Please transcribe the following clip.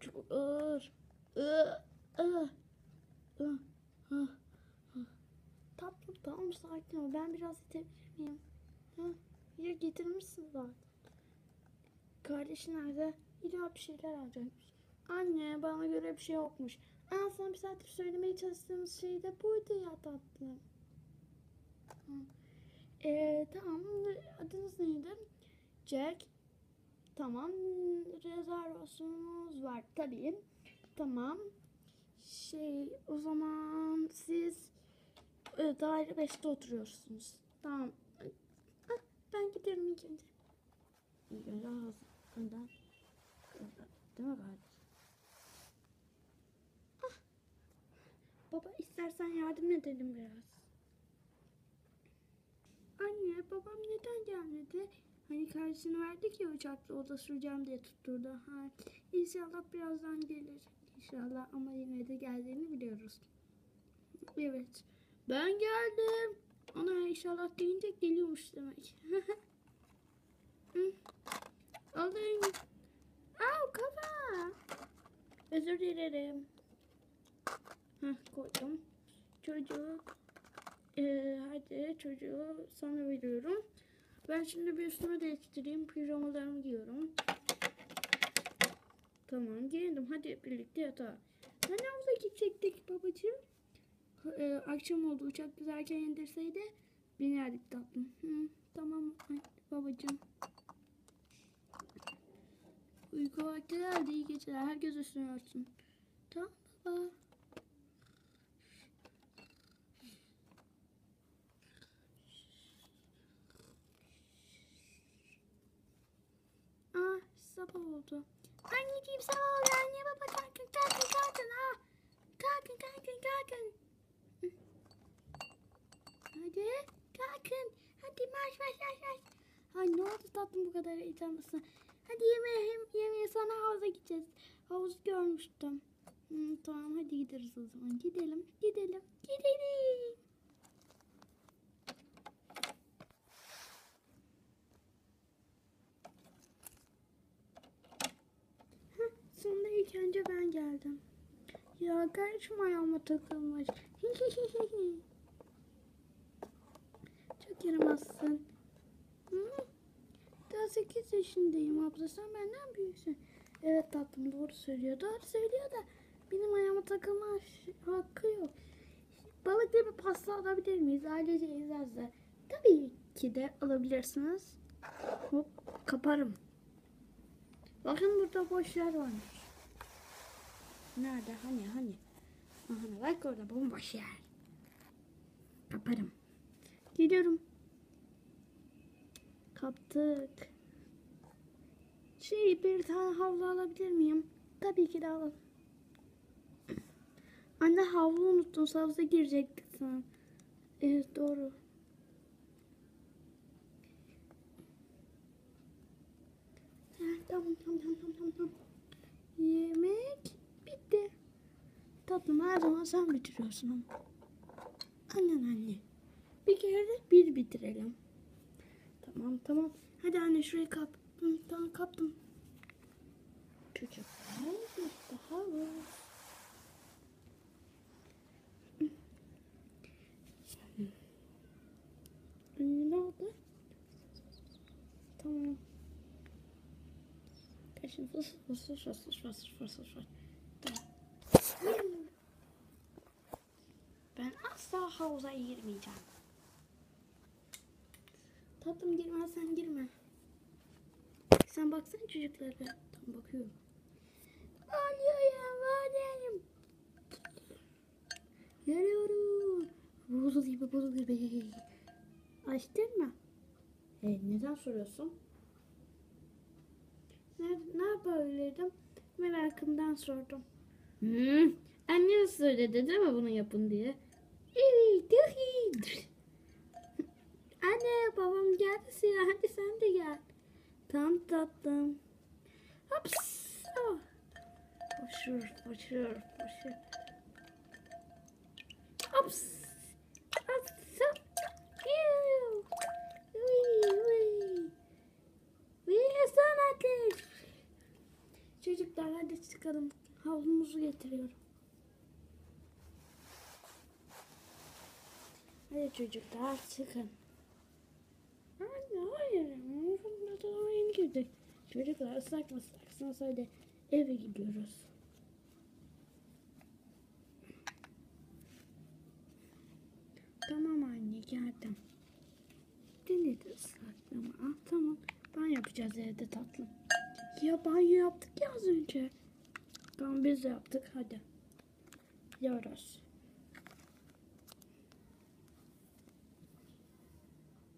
Çok ağır. Tatlım tamam sakin ol. Ben biraz itebilir miyim? Ha? Ya getirmişsin zaten. Kardeşin nerede? İlla bir şeyler alacakmış. Anne bana göre bir şey yokmuş. En son bir saattir söylemeye çalıştığımız şey de buydu ya tatlım. Hı. Ee, tamam adınız neydi? Jack. Tamam rezervasyonumuz var tabii. Tamam. Şey o zaman siz e, daire 5'te oturuyorsunuz. Tamam. Ah, ben giderim ilk önce. İlk önce. Önden. Değil mi kardeşim? Ah. Baba istersen yardım edelim biraz. Anne babam neden gelmedi? Hani karşısını verdik ya uçakta oda süreceğim diye tutturdu. Ha, inşallah birazdan gelir. İnşallah ama yine de geldiğini biliyoruz. Evet. Ben geldim. Ona inşallah deyince geliyormuş demek. Alayım. Au kafa. Özür dilerim. Heh, koydum. Çocuk. Ee, hadi çocuğu sana veriyorum. Ben şimdi bir üstümü değiştireyim. Pijamalarımı giyiyorum. Tamam giyindim. Hadi birlikte yatağa. Hani havuza gidecektik babacığım? Ee, akşam oldu. Uçak bizi erken indirseydi binerdik tatlım. Hı, tamam babacığım. Uyku vakti geldi. İyi geceler. Herkes üstünü örtsün. Tamam baba. Sabah oldu. Anneciğim sabah oldu. Anne baba kalkın kalkın kalkın ha. Kalkın kalkın kalkın. Hadi kalkın. Hadi marş marş marş marş. Ay ne oldu tatlım bu kadar heyecanlısın. Hadi yemeğe hem yemeğe sonra havuza gideceğiz. Havuz görmüştüm. Hı, tamam hadi gideriz o zaman. Gidelim gidelim gidelim. Heh, Sonunda ilk önce ben geldim. Ya kardeşim ayağıma takılmış. Çok yaramazsın. Daha 8 yaşındayım abla. Sen benden büyüksün. Evet tatlım doğru söylüyor. Doğru söylüyor da benim ayağıma takılma hakkı yok. Balıklı bir pasta alabilir miyiz? Ailece izlerse. Tabii ki de alabilirsiniz. Hop kaparım. Bakın burada boş yer varmış. Nerede? Hani hani? Aha, bak orada bomboş yer. Kaparım. Gidiyorum. Kaptık. Şey bir tane havlu alabilir miyim? Tabii ki de alalım. Anne havlu unuttun. Havuza girecektik sen. Evet doğru. Tamam tamam tamam tamam. Yemek. Tatlım her zaman sen bitiriyorsun ama. Annen anne. Bir kere de bir bitirelim. Tamam tamam. Hadi anne şurayı kap. Hı, tamam kaptım. Çocuklar işte havuz. Anne ne oldu? Tamam. Kaçın fıs fıs fıs fıs fıs fıs fıs fıs fıs. Tamam. Ben asla havuza girmeyeceğim. Tatlım girmezsen girme. Sen baksana çocuklara. Tam bakıyorum. Alıyorum, alıyorum. Geliyorum. Buzul gibi, buzul gibi. Açtın mı? E, neden soruyorsun? Ne, ne yapabilirdim? Merakımdan sordum. Hmm. Annen söyledi değil mi bunu yapın diye? Evet, evet. Geldi Sina hadi sen de gel. Tamam tatlım. Hops. Oh. Boşur, boşur, boşur. Hops. Hops. hop. Yuh. Uy, uy. Uy, son ateş. Çocuklar hadi çıkalım. Havlumuzu getiriyorum. Hadi çocuklar çıkın. Hayır. Fırında da yeni girdik. Çocuklar ıslak mı ıslaksınız hadi eve gidiyoruz. Tamam anne geldim. Deli de ıslaklığımı. Ah tamam. Ben yapacağız evde tatlım. Ya banyo yaptık ya az önce. Tamam biz de yaptık hadi. Gidiyoruz.